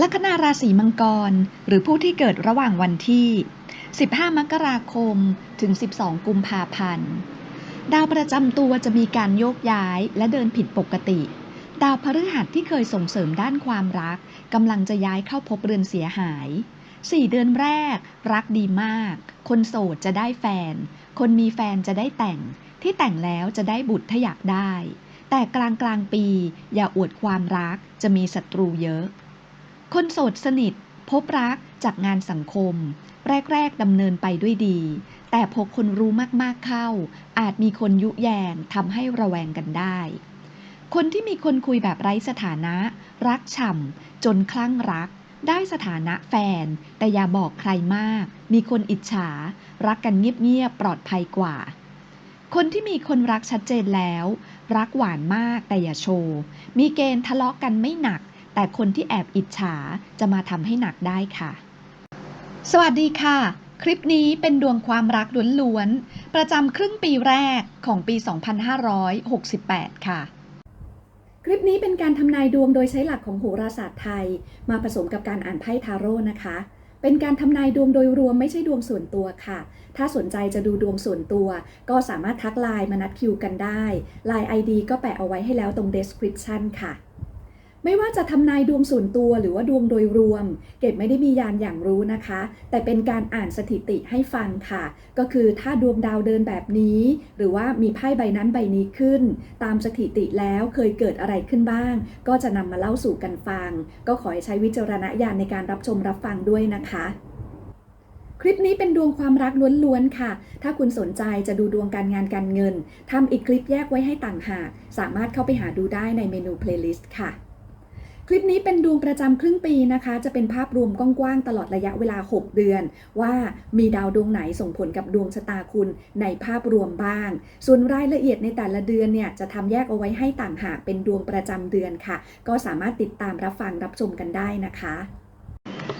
ลัคนาราศีมังกร หรือผู้ที่เกิดระหว่างวันที่ 15 มกราคม ถึง 12 กุมภาพันธ์ ดาวประจำตัวจะมีการโยกย้ายและเดินผิดปกติ ดาวพฤหัสที่เคยส่งเสริมด้านความรักกำลังจะย้ายเข้าพบเรือนเสียหาย 4 เดือนแรก รักดีมาก คนโสดจะได้แฟน คนมีแฟนจะได้แต่ง ที่แต่งแล้วจะได้บุตรถ้าอยากได้ แต่กลางกลางปีอย่าอวดความรักจะมีศัตรูเยอะ คนโสดสนิท พบรักจากงานสังคม แรก ๆดำเนินไปด้วยดี แต่พอคนรู้มากๆเข้า อาจมีคนยุแยงทำให้ระแวงกันได้ คนที่มีคนคุยแบบไร้สถานะ รักฉ่ำจนคลั่งรัก ได้สถานะแฟน แต่อย่าบอกใครมาก มีคนอิจฉา รักกันเงียบๆปลอดภัยกว่าคนที่มีคนรักชัดเจนแล้ว รักหวานมากแต่อย่าโชว์ มีเกณฑ์ทะเลาะกันไม่หนัก แต่คนที่แอบอิจฉาจะมาทำให้หนักได้ค่ะ สวัสดีค่ะ คลิปนี้เป็นดวงความรักล้วนๆ ประจำครึ่งปีแรกของปี 2568 ค่ะ คลิปนี้เป็นการทำนายดวงโดยใช้หลักของโหราศาสตร์ไทย มาผสมกับการอ่านไพ่ทาโร่นะคะเป็นการทำนายดวงโดยรวมไม่ใช่ดวงส่วนตัวค่ะ ถ้าสนใจจะดูดวงส่วนตัว ก็สามารถทักไลน์มานัดคิวกันได้ ไลน์ ID ก็แปะเอาไว้ให้แล้วตรง description ค่ะ ไม่ว่าจะทำนายดวงส่วนตัวหรือว่าดวงโดยรวม เก็บไม่ได้มียานอย่างรู้นะคะ แต่เป็นการอ่านสถิติให้ฟังค่ะ ก็คือถ้าดวงดาวเดินแบบนี้ หรือว่ามีไพ่ใบนั้นใบนี้ขึ้น ตามสถิติแล้วเคยเกิดอะไรขึ้นบ้าง ก็จะนำมาเล่าสู่กันฟัง ก็ขอให้ใช้วิจารณญาณในการรับชมรับฟังด้วยนะคะคลิปนี้เป็นดวงความรักล้วนๆค่ะ ถ้าคุณสนใจจะดูดวงการงานการเงิน ทำอีกคลิปแยกไว้ให้ต่างหาก สามารถเข้าไปหาดูได้ในเมนู playlist ค่ะ ลิปนี้เป็นดวงประจำครึ่งปีนะคะ จะเป็นภาพรวมกว้างๆตลอดระยะเวลา 6 เดือน ว่ามีดาวดวงไหนส่งผลกับดวงชะตาคุณในภาพรวมบ้าง ส่วนรายละเอียดในแต่ละเดือนเนี่ยจะทำแยกเอาไว้ให้ต่างหากเป็นดวงประจำเดือนค่ะ ก็สามารถติดตามรับฟังรับชมกันได้นะคะ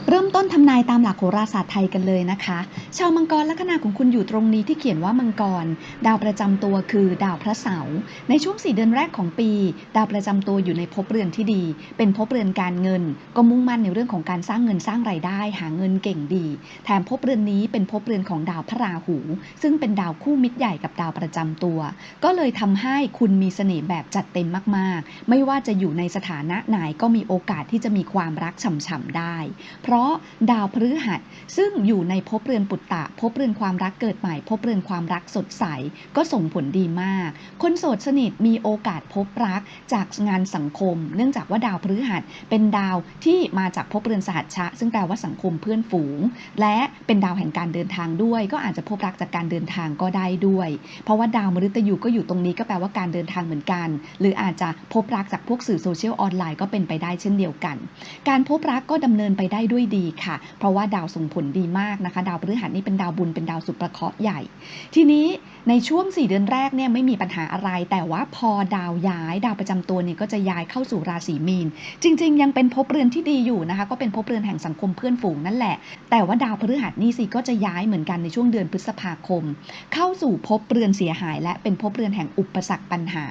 เริ่มต้นทำนายตามหลักโหราศาสตร์ไทยกันเลยนะคะ ชาวมังกรลัคนาของคุณอยู่ตรงนี้ที่เขียนว่ามังกร ดาวประจำตัวคือดาวพระเสาร์ในช่วง 4 เดือนแรกของปี ดาวประจำตัวอยู่ในภพเรือนที่ดี เป็นภพเรือนการเงิน ก็มุ่งมั่นในเรื่องของการสร้างเงินสร้างไรายได้ หาเงินเก่งดี แถมภพเรือนนี้เป็นภพเรือนของดาวพระราหู ซึ่งเป็นดาวคู่มิตรใหญ่กับดาวประจำตัว ก็เลยทำให้คุณมีเสน่ห์แบบจัดเต็มมาก ๆ ไม่ว่าจะอยู่ในสถานะไหนก็มีโอกาสที่จะมีความรักฉ่ำๆได้เพราราะดาวพฤหัส ซึ่งอยู่ในภพเรือนปุตตะภพเรือนความรักเกิดใหม่ภพเรือนความรักสดใส ก็ส่งผลดีมาก คนโสดสนิทมีโอกาสพบรักจากงานสังคม เนื่องจากว่าดาวพฤหัสเป็นดาวที่มาจากภพเรือนสหัชชะ ซึ่งแปลว่าสังคมเพื่อนฝูง และเป็นดาวแห่งการเดินทางด้วย ก็อาจจะพบรักจากการเดินทางก็ได้ด้วย เพราะว่าดาวมฤตยูก็อยู่ตรงนี้ก็แปลว่าการเดินทางเหมือนกัน หรืออาจจะพบรักจากพวกสื่อโซเชียลออนไลน์ก็เป็นไปได้เช่นเดียวกัน การพบรักก็ดำเนินไปได้ด้วยดีค่ะ เพราะว่าดาวส่งผลดีมากนะคะ ดาวพฤหัสนี่เป็นดาวบุญเป็นดาวสุประเคราะห์ใหญ่ ทีนี้ในช่วง 4 เดือนแรกเนี่ยไม่มีปัญหาอะไร แต่ว่าพอดาวย้าย ดาวประจำตัวเนี่ยก็จะย้ายเข้าสู่ราศีมีน จริง ๆ ยังเป็นภพเรือนที่ดีอยู่นะคะ ก็เป็นภพเรือนแห่งสังคมเพื่อนฝูงนั่นแหละ แต่ว่าดาวพฤหัสนี่สิก็จะย้ายเหมือนกันในช่วงเดือนพฤษภาคม เข้าสู่ภพเรือนเสียหาย และเป็นภพเรือนแห่งอุปสรรคปัญหา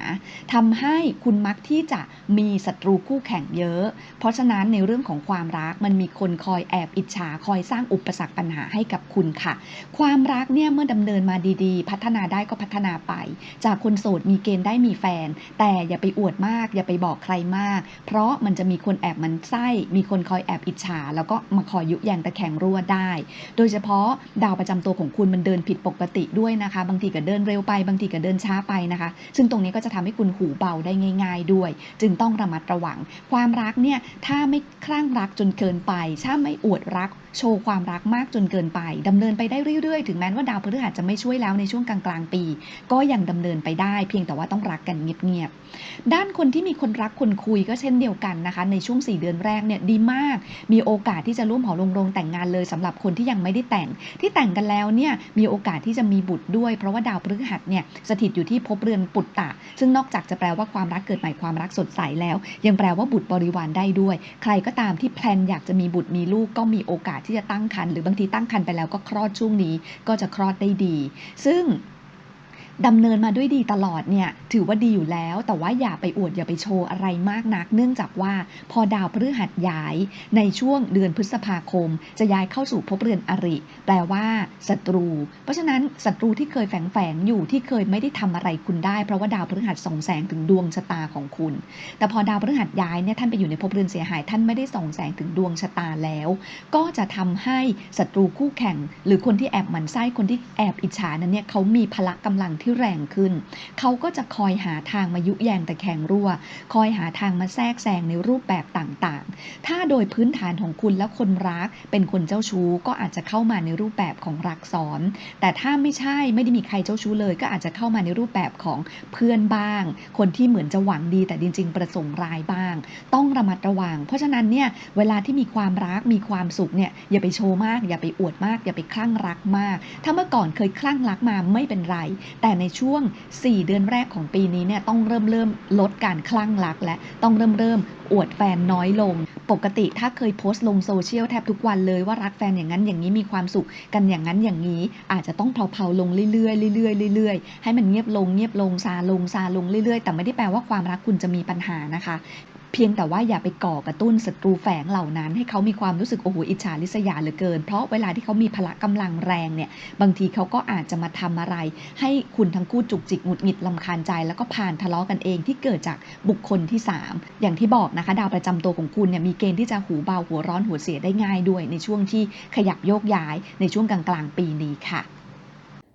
ทำให้คุณมักที่จะมีศัตรูคู่แข่งเยอะ เพราะฉะนั้นในเรื่องของความรักมันมีคนคอยแอบอิจฉาคอยสร้างอุปสรรคปัญหาให้กับคุณค่ะ ความรักเนี่ยเมื่อดำเนินมาดีๆ พัฒนาได้ก็พัฒนาไป จากคนโสดมีเกณฑ์ได้มีแฟน แต่อย่าไปอวดมาก อย่าไปบอกใครมาก เพราะมันจะมีคนแอบมันไส้ มีคนคอยแอบอิจฉา แล้วก็มาคอยยุแยงตะแคงรั่วได้ โดยเฉพาะดาวประจำตัวของคุณมันเดินผิดปกติด้วยนะคะ บางทีก็เดินเร็วไป บางทีก็เดินช้าไปนะคะ ซึ่งตรงนี้ก็จะทำให้คุณหูเบาได้ง่าย ๆ ด้วย จึงต้องระมัดระวัง ความรักเนี่ยถ้าไม่คลั่งรักจนเกินไปถ้าไม่อวดรัก โชว์ความรักมากจนเกินไปดำเนินไปได้เรื่อยๆ ถึงแม้ว่าดาวพฤหัสจะไม่ช่วยแล้วในช่วงกลางๆปี ก็ยังดำเนินไปได้เพียงแต่ว่าต้องรักกันเงียบๆด้านคนที่มีคนรักคนคุยก็เช่นเดียวกันนะคะ ในช่วง 4 เดือนแรกเนี่ยดีมาก มีโอกาสที่จะร่วมหอลงโรงแต่งงานเลยสำหรับคนที่ยังไม่ได้แต่ง ที่แต่งกันแล้วเนี่ยมีโอกาสที่จะมีบุตรด้วย เพราะว่าดาวพฤหัสเนี่ยสถิตอยู่ที่ภพเรือนปุตตะ ซึ่งนอกจากจะแปลว่าความรักเกิดใหม่ความรักสดใสแล้ว ยังแปลว่าบุตรบริวารได้ด้วย ใครก็ตามที่แพลนอยากจะมีบุตรมีลูกก็มีโอกาสที่จะตั้งครรภ์หรือบางทีตั้งครรภ์ไปแล้วก็คลอดช่วงนี้ก็จะคลอดได้ดี ซึ่ง ดำเนินมาด้วยดีตลอดเนี่ยถือว่าดีอยู่แล้ว แต่ว่าอย่าไปอวดอย่าไปโชว์อะไรมากนัก เนื่องจากว่าพอดาวพฤหัสย้ายในช่วงเดือนพฤษภาคม จะย้ายเข้าสู่ภพเรือนอริ แปลว่าศัตรู เพราะฉะนั้นศัตรูที่เคยแฝงแฝงอยู่ที่เคยไม่ได้ทำอะไรคุณได้ เพราะว่าดาวพฤหัสส่องแสงถึงดวงชะตาของคุณ แต่พอดาวพฤหัสย้ายเนี่ยท่านไปอยู่ในภพเรือนเสียหาย ท่านไม่ได้ส่องแสงถึงดวงชะตาแล้ว ก็จะทำให้ศัตรูคู่แข่ง หรือคนที่แอบหมันไส้คนที่แอบอิจฉานั้นเนี่ยเขามีพละกำลังที่แรงขึ้น เขาก็จะคอยหาทางมายุแยงแต่แข่งรั่ว คอยหาทางมาแทรกแซงในรูปแบบต่างๆ ถ้าโดยพื้นฐานของคุณและคนรักเป็นคนเจ้าชู้ก็อาจจะเข้ามาในรูปแบบของรักซ้อน แต่ถ้าไม่ใช่ไม่ได้มีใครเจ้าชู้เลย ก็อาจจะเข้ามาในรูปแบบของเพื่อนบ้าง คนที่เหมือนจะหวังดี แต่จริง ๆ ประสงค์ร้ายบ้าง ต้องระมัดระวัง เพราะฉะนั้นเนี่ยเวลาที่มีความรักมีความสุขเนี่ยอย่าไปโชว์มาก อย่าไปอวดมาก อย่าไปคลั่งรักมาก ถ้าเมื่อก่อนเคยคลั่งรักมาไม่เป็นไร แต่ในช่วง 4 เดือนแรกของปีนี้เนี่ยต้องเริ่มเริ่มลดการคลั่งรักและต้องเริ่มเริ่มอวดแฟนน้อยลง ปกติถ้าเคยโพสต์ลงโซเชียลแทบทุกวันเลยว่ารักแฟนอย่างนั้นอย่างนี้มีความสุขกันอย่างนั้นอย่างนี้ อาจจะต้องเผาๆลงเรื่อยๆเรื่อยๆเรื่อยๆให้มันเงียบลงเงียบลงซาลงซาลงเรื่อยๆ แต่ไม่ได้แปลว่าความรักคุณจะมีปัญหานะคะ เพียงแต่ว่าอย่าไปก่อกระตุ้นศัตรูแฝงเหล่านั้น ให้เขามีความรู้สึกโอ้โหอิจฉาริษยาเหลือเกิน เพราะเวลาที่เขามีพละกำลังแรงเนี่ยบางทีเขาก็อาจจะมาทำอะไร ให้คุณทั้งคู่จุกจิกหงุดหงิดลำคาญใจ แล้วก็ผ่านทะเลาะกันเองที่เกิดจากบุคคลที่ 3 อย่างที่บอกนะคะ ดาวประจำตัวของคุณเนี่ยมีเกณฑ์ที่จะหูเบาหัวร้อนหัวเสียได้ง่ายด้วย ในช่วงที่ขยับโยกย้ายในช่วงกลางๆปีนี้ค่ะ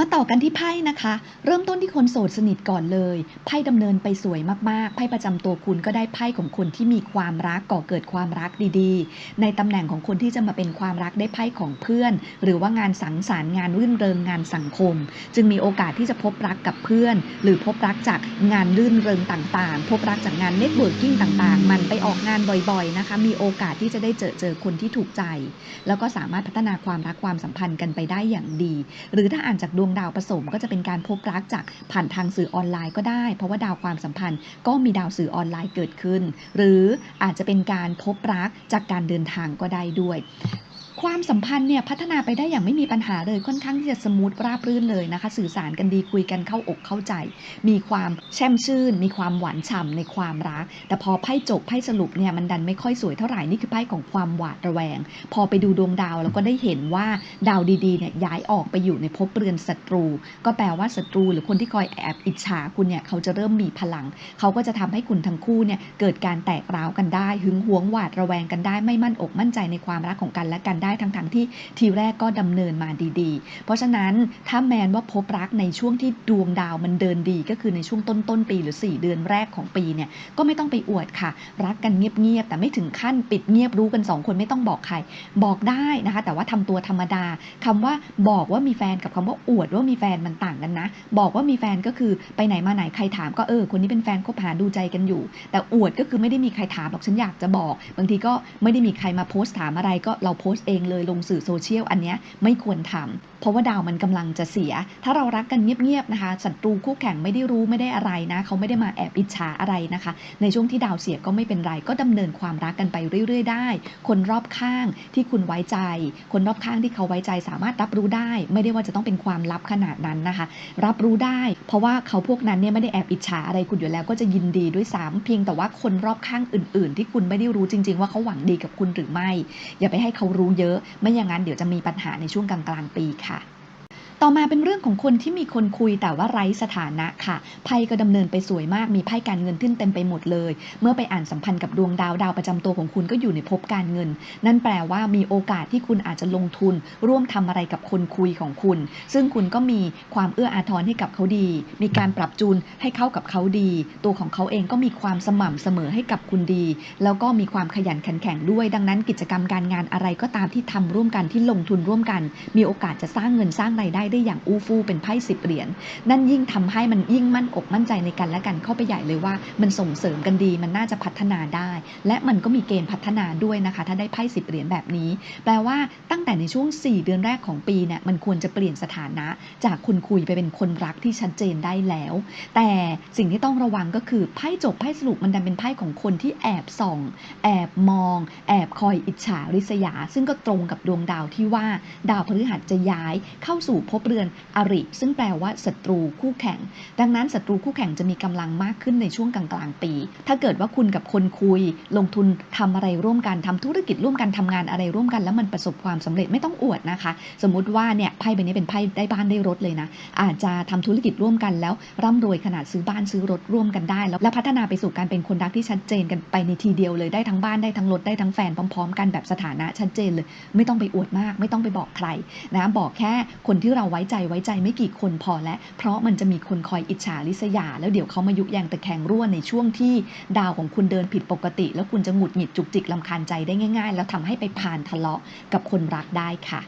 มาต่อกันที่ไพ่นะคะ เริ่มต้นที่คนโสดสนิทก่อนเลยไพ่ดำเนินไปสวยมากๆไพ่ประจำตัวคุณก็ได้ไพ่ของคนที่มีความรักก่อเกิดความรักดีๆ ในตำแหน่งของคนที่จะมาเป็นความรักได้ไพ่ของเพื่อน หรือว่างานสังสรรค์งานรื่นเริงงานสังคม จึงมีโอกาสที่จะพบรักกับเพื่อน หรือพบรักจากงานรื่นเริงต่างๆ พบรักจากงานเน็ตเวิร์กิ่งต่างๆ มันไปออกงานบ่อยๆนะคะมีโอกาสที่จะได้เจอเจอคนที่ถูกใจ แล้วก็สามารถพัฒนาความรักความสัมพันธ์กันไปได้อย่างดี หรือถ้าอ่านจากดววงดาวผสมก็จะเป็นการพบรักจากผ่านทางสื่อออนไลน์ก็ได้ เพราะว่าดาวความสัมพันธ์ก็มีดาวสื่อออนไลน์เกิดขึ้น หรืออาจจะเป็นการพบรักจากการเดินทางก็ได้ด้วย ความสัมพันธ์เนี่ยพัฒนาไปได้อย่างไม่มีปัญหาเลยค่อนข้างที่จะสมูทราบรื่นเลยนะคะ สื่อสารกันดีคุยกันเข้าอกเข้าใจ มีความแช่มชื่น มีความหวานฉ่ำในความรัก แต่พอไพ่จบไพ่สรุปเนี่ยมันดันไม่ค่อยสวยเท่าไหร่นี่คือไพ่ของความหวาดระแวง พอไปดูดวงดาวแล้วก็ได้เห็นว่าดาวดีๆเนี่ยย้ายออกไปอยู่ในภพเรือนศัตรู ก็แปลว่าศัตรู หรือคนที่คอยแอบอิจฉาคุณเนี่ยเขาจะเริ่มมีพลัง เขาก็จะทำให้คุณทั้งคู่เนี่ยเกิดการแตกร้าวกันได้ หึงหวงหวาดระแวงกันได้ไม่มั่นอกมั่นใจในความรักของกันและกันได้ทั้งๆที่ทีแรกก็ดำเนินมาดีๆ เพราะฉะนั้นถ้าแมนว่าพบรักในช่วงที่ดวงดาวมันเดินดี ก็คือในช่วงต้นต้นๆปีหรือ 4 เดือนแรกของปีเนี่ยก็ไม่ต้องไปอวดค่ะ รักกันเงียบๆแต่ไม่ถึงขั้นปิดเงียบรู้กันสองคนไม่ต้องบอกใคร บอกได้นะคะ แต่ว่าทำตัวธรรมดาคำว่าบอกว่ามีแฟนกับคำว่าอวดว่ามีแฟนมันต่างกันนะ บอกว่ามีแฟนก็คือไปไหนมาไหนใครถามก็เออคนนี้เป็นแฟนคบหาดูใจกันอยู่ แต่อวดก็คือไม่ได้มีใครถามหรอกฉันอยากจะบอก บางทีก็ไม่ได้มีใครมาโพสต์ถามอะไรก็เราโพสต์เองเลยลงสื่อโซเชียลอันเนี้ยไม่ควรทำ เพราะว่าดาวมันกำลังจะเสีย ถ้าเรารักกันเงียบๆนะคะศัตรูคู่แข่งไม่ได้รู้ไม่ได้อะไรนะเขาไม่ได้มาแอบอิจฉาอะไรนะคะ ในช่วงที่ดาวเสียก็ไม่เป็นไรก็ดำเนินความรักกันไปเรื่อย ๆ ได้ คนรอบข้างที่คุณไว้ใจ คนรอบข้างที่เขาไว้ใจสามารถรับรู้ได้ ไม่ได้ว่าจะต้องเป็นความลับขนาดนั้นนะคะ รับรู้ได้ เพราะว่าเขาพวกนั้นเนี่ยไม่ได้แอบอิจฉาอะไรคุณอยู่แล้วก็จะยินดีด้วยซ้ำเพียงแต่ว่าคนรอบข้างอื่น ๆ ที่คุณไม่ได้รู้จริง ๆ ว่าเขาหวังดีกับคุณหรือไม่ อย่าไปให้เขารู้เยอะ ไม่อย่างนั้นเดี๋ยวจะมีปัญหาในช่วงกลางๆปีค่ะ ต่อมาเป็นเรื่องของคนที่มีคนคุยแต่ว่าไร้สถานะค่ะ ไพ่ก็ดำเนินไปสวยมาก มีไพ่การเงินขึ้นเต็มไปหมดเลย เมื่อไปอ่านสัมพันธ์กับดวงดาวดาวประจำตัวของคุณก็อยู่ในภพการเงิน นั่นแปลว่ามีโอกาสที่คุณอาจจะลงทุน ร่วมทำอะไรกับคนคุยของคุณ ซึ่งคุณก็มีความเอื้ออาทรให้กับเขาดี มีการปรับจูนให้เข้ากับเขาดี ตัวของเขาเองก็มีความสม่ำเสมอให้กับคุณดี แล้วก็มีความขยันขันแข็งด้วย ดังนั้นกิจกรรมการงานอะไรก็ตามที่ทำร่วมกันที่ลงทุนร่วมกัน มีโอกาสจะสร้างเงินสร้างรายได้ได้อย่างอู้ฟู่เป็นไพ่สิบเหรียญนั่นยิ่งทำให้มันยิ่งมั่นอกมั่นใจในกันและกันเข้าไปใหญ่เลยว่า มันส่งเสริมกันดีมันน่าจะพัฒนาได้ และมันก็มีเกณฑ์พัฒนาด้วยนะคะ ถ้าได้ไพ่สิบเหรียญแบบนี้ แปลว่าตั้งแต่ในช่วง 4 เดือนแรกของปีเนี่ยมันควรจะเปลี่ยนสถานะ จากคนคุยไปเป็นคนรักที่ชัดเจนได้แล้ว แต่สิ่งที่ต้องระวังก็คือไพ่จบไพ่สรุปมันดันเป็นไพ่ของคนที่แอบส่อง แอบมอง แอบคอยอิจฉาริษยา ซึ่งก็ตรงกับดวงดาวที่ว่าดาวพฤหัสจะย้ายเข้าสู่ภพเรือนอริ ซึ่งแปลว่าศัตรูคู่แข่ง ดังนั้นศัตรูคู่แข่งจะมีกำลังมากขึ้นในช่วงกลางๆปี ถ้าเกิดว่าคุณกับคนคุย ลงทุนทำอะไรร่วมกันทำธุรกิจร่วมกันทำงานอะไรร่วมกัน แล้วมันประสบความสำเร็จไม่ต้องอวดนะคะ สมมุติว่าเนี่ยไพ่ใบนี้เป็นไพ่ได้บ้านได้รถเลยนะ อาจจะทำธุรกิจร่วมกันแล้วร่ำรวยขนาดซื้อบ้านซื้อรถร่วมกันได้ แล้วและพัฒนาไปสู่การเป็นคนรักที่ชัดเจนกันไปในทีเดียวเลยได้ทั้งบ้านได้ทั้งรถได้ทั้งแฟนพร้อม ๆ กันแบบสถานะชัดเจนเลย ไม่ต้องไปอวดมาก ไม่ต้องไปบอกใครนะบอกแค่คนที่เราไว้ใจไว้ใจไม่กี่คนพอแล้วเพราะมันจะมีคนคอยอิจฉาริษยา แล้วเดี๋ยวเขามายุแยงตะแคงรั่วในช่วงที่ดาวของคุณเดินผิดปกติ แล้วคุณจะหงุดหงิดจุกจิกลำคาญใจได้ง่าย ๆ แล้วทำให้ไปผ่านทะเลาะกับคนรักได้ค่ะ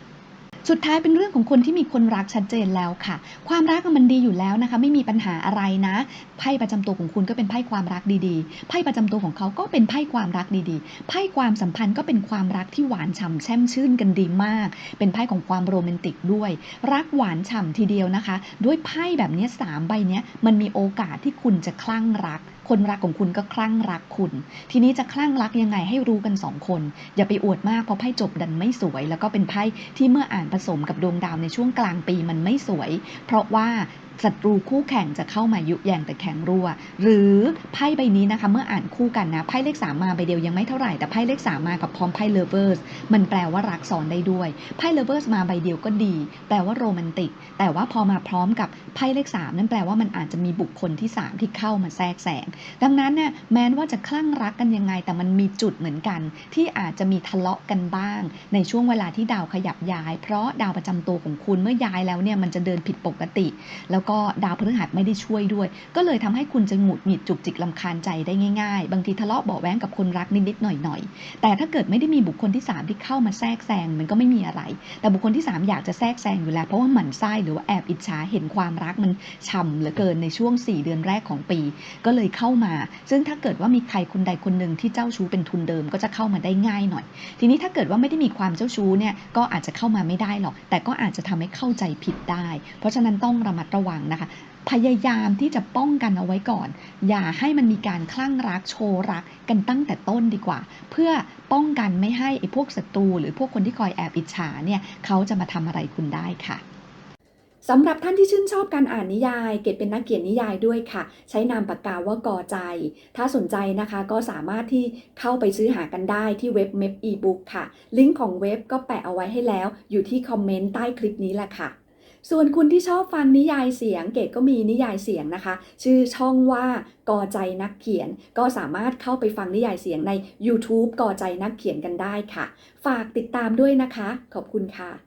สุดท้ายเป็นเรื่องของคนที่มีคนรักชัดเจนแล้วค่ะ ความรักมันดีอยู่แล้วนะคะ ไม่มีปัญหาอะไรนะ ไพ่ประจำตัวของคุณก็เป็นไพ่ความรักดีๆ ไพ่ประจำตัวของเขาก็เป็นไพ่ความรักดีๆ ไพ่ความสัมพันธ์ก็เป็นความรักที่หวานฉ่ำแช่มชื่นกันดีมาก เป็นไพ่ของความโรแมนติกด้วย รักหวานฉ่ำทีเดียวนะคะ ด้วยไพ่แบบนี้สามใบเนี้ยมันมีโอกาสที่คุณจะคลั่งรักคนรักของคุณก็คลั่งรักคุณ ทีนี้จะคลั่งรักยังไงให้รู้กันสองคน อย่าไปอวดมากเพราะไพ่จบดันไม่สวย แล้วก็เป็นไพ่ที่เมื่ออ่านผสมกับดวงดาวในช่วงกลางปีมันไม่สวย เพราะว่า ศัตรูคู่แข่งจะเข้ามายุแยงแต่แข็งรั่วหรือไพ่ใบนี้นะคะเมื่ออ่านคู่กันนะไพ่เลขสามมาใบเดียวยังไม่เท่าไหร่แต่ไพ่เลขสามมากับพร้อมไพ่เลเวอร์สมันแปลว่ารักซ้อนได้ด้วยไพ่เลเวอร์สมาใบเดียวก็ดี แปลว่าโรแมนติก แต่ว่าพอมาพร้อมกับไพ่เลขสามนั่นแปลว่ามันอาจจะมีบุคคลที่สามที่เข้ามาแทรกแซงดังนั้นเนี่ยแม้ว่าจะคลั่งรักกันยังไง แต่มันมีจุดเหมือนกัน ที่อาจจะมีทะเลาะกันบ้าง ในช่วงเวลาที่ดาวขยับย้าย เพราะดาวประจำตัวของคุณเมื่อย้ายแล้วเนี่ยมันจะเดินผิดปกติแล้วก็ดาวพฤหัสไม่ได้ช่วยด้วย ก็เลยทำให้คุณจะหงุดหงิดจุกจิกลำคาญใจได้ง่าย ๆ บางทีทะเลาะเบาแว้งกับคนรักนิดๆหน่อยๆ แต่ถ้าเกิดไม่ได้มีบุคคลที่สามที่เข้ามาแทรกแซงมันก็ไม่มีอะไร แต่บุคคลที่สามอยากจะแทรกแซงอยู่แล้ว เพราะว่าหมั่นไส้หรือว่าแอบอิจฉาเห็นความรักมันฉ่ำเหลือเกินในช่วง 4 เดือนแรกของปี ก็เลยเข้ามา ซึ่งถ้าเกิดว่ามีใครคนใดคนหนึ่งที่เจ้าชู้เป็นทุนเดิมก็จะเข้ามาได้ง่ายหน่อย ทีนี้ถ้าเกิดว่าไม่ได้มีความเจ้าชู้เนี่ยก็อาจจะเข้ามาไม่ได้หรอก แต่ก็อาจจะทำให้เข้าใจผิดได้ เพราะฉะนั้นต้องระมัดระวังนะคะ พยายามที่จะป้องกันเอาไว้ก่อน อย่าให้มันมีการคลั่งรักโชว์รักกันตั้งแต่ต้นดีกว่า เพื่อป้องกันไม่ให้ไอ้พวกศัตรูหรือพวกคนที่คอยแอบอิจฉาเนี่ยเขาจะมาทำอะไรคุณได้ค่ะสำหรับท่านที่ชื่นชอบการอ่านนิยาย เกดเป็นนักเขียนนิยายด้วยค่ะ ใช้นามปากกาว่ากอใจ ถ้าสนใจนะคะก็สามารถที่เข้าไปซื้อหากันได้ที่เว็บเม p อีบุ๊กค่ะ ลิงก์ของเว็บก็แปะเอาไว้ให้แล้ว อยู่ที่คอมเมนต์ใต้คลิปนี้แหละค่ะ ส่วนคุณที่ชอบฟังนิยายเสียง เกดก็มีนิยายเสียงนะคะ ชื่อช่องว่ากอใจนักเขียน ก็สามารถเข้าไปฟังนิยายเสียงใน YouTube กอใจนักเขียนกันได้ค่ะ ฝากติดตามด้วยนะคะ ขอบคุณค่ะ